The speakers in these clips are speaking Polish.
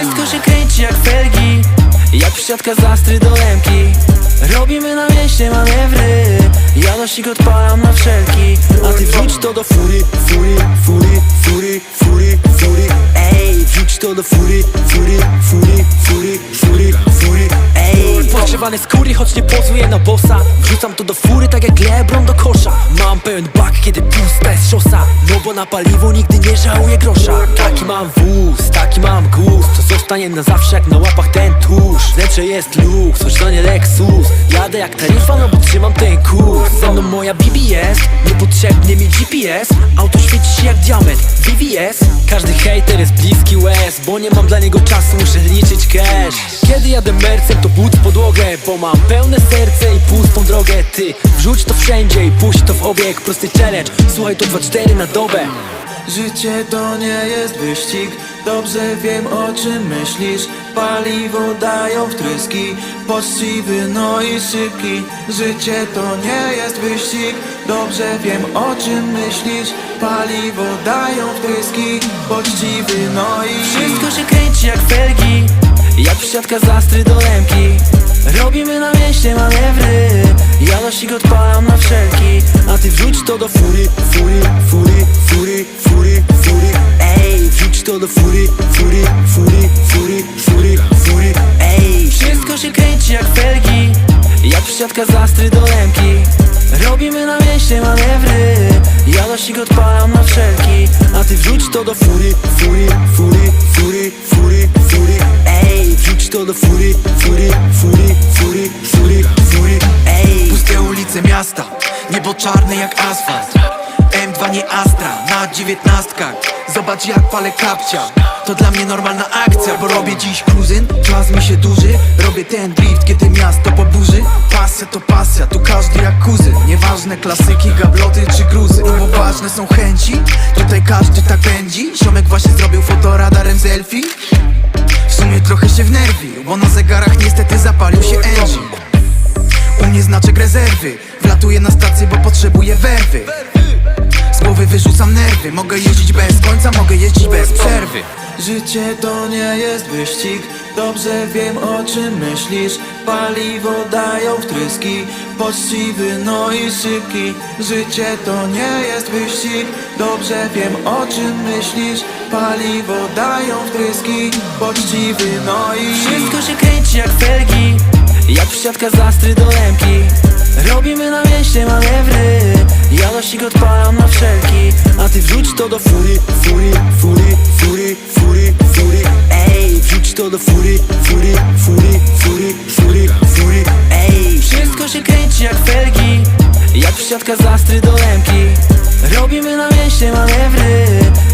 Wszystko się kręci jak felgi Jak przysiadka z astry do lemki Robimy na mieście manewry Ja nosik odpalam na wszelki. A ty wrzuć to do fury, fury, fury, fury, fury, fury. Ej, wrzuć to do fury, fury, fury, fury, fury, fury. Ej, Podgrzewany skóry, choć nie pozuję na bossa. Wrzucam to do fury, tak jak Lebron do kosza. Mam pełen bak, kiedy pusta jest szosa bo na paliwo nigdy nie żałuję grosza. Taki mam wóz, taki mam gust Co zostanie na zawsze, jak na łapach ten tusz. Wnętrze jest luks, choć to nie Lexus. Jadę jak taryfa, no bo trzymam ten kurs. Ze mną moja BBS, niepotrzebny mi GPS Auto świeci się jak diament, VVS Każdy hater jest bliski łez Bo nie mam dla niego czasu, muszę liczyć cash Kiedy jadę mercem, to but podłogę Bo mam pełne serce i pustą drogę. Ty, wrzuć to wszędzie i puść to w obieg. Prosty challenge, słuchaj to 2-4 na dobę. Życie to nie jest wyścig. Dobrze wiem o czym myślisz. Paliwo dają wtryski Poczciwy no i szybki. Życie to nie jest wyścig. Dobrze wiem o czym myślisz. Paliwo dają wtryski Poczciwy no i Wszystko się Przysiadka z astry do lemki Robimy na mieście manewry Ja nosik odpalam na wszelki A ty wrzuć to do fury, fury, fury, fury, fury, fury Ej, wrzuć to do fury, fury, fury, fury, fury, fury Ej, wszystko się kręci jak felgi Jak przysiadka z astry do lemki Robimy na mieście manewry Ja nosik odpalam na wszelki A ty wrzuć to do fury, fury, fury, fury, fury, to do fury, fury, fury, fury, fury, fury. Ej, Puste ulice miasta, niebo czarne jak asfalt. M2 nie Astra, na dziewiętnastkach. Zobacz jak palę kapcia. To dla mnie normalna akcja, bo robię dziś kruzyn Czas mi się duży, robię ten drift, kiedy miasto poburzy Pasja to pasja, tu każdy jak kuzyn. Nieważne klasyki, gabloty czy gruzy. No bo ważne są chęci, tutaj każdy tak pędzi. Ziomek właśnie zrobił fotoradarem selfie sumie trochę się wnerwił, bo na zegarach niestety zapalił się engine u mnie znaczek rezerwy Wlatuję na stację, bo potrzebuję werwy. Z głowy wyrzucam nerwy Mogę jeździć bez końca, mogę jeździć bez przerwy. Życie to nie jest wyścig Dobrze wiem o czym myślisz. Paliwo dają wtryski. Poczciwy no i szybki. Życie to nie jest wyścig. Dobrze wiem o czym myślisz. Paliwo dają wtryski. Poczciwy no i Wszystko się kręci jak felgi. Jak przysiadka z astry do lemki Robimy na mieście manewry. Ja nosik odpalam na wszelki. A ty wrzuć to do fury, fury, fury, fury, fury, to do fury, fury, fury Ej, wszystko się kręci jak felgi Jak przysiadka z astry do lemki Robimy na mieście manewry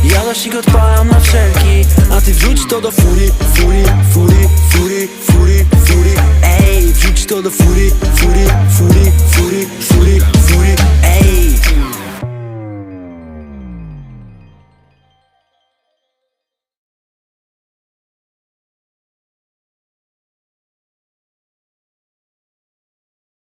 Ja nosik odpalam na wszelki. A ty wrzuć to do fury, fury, fury, fury,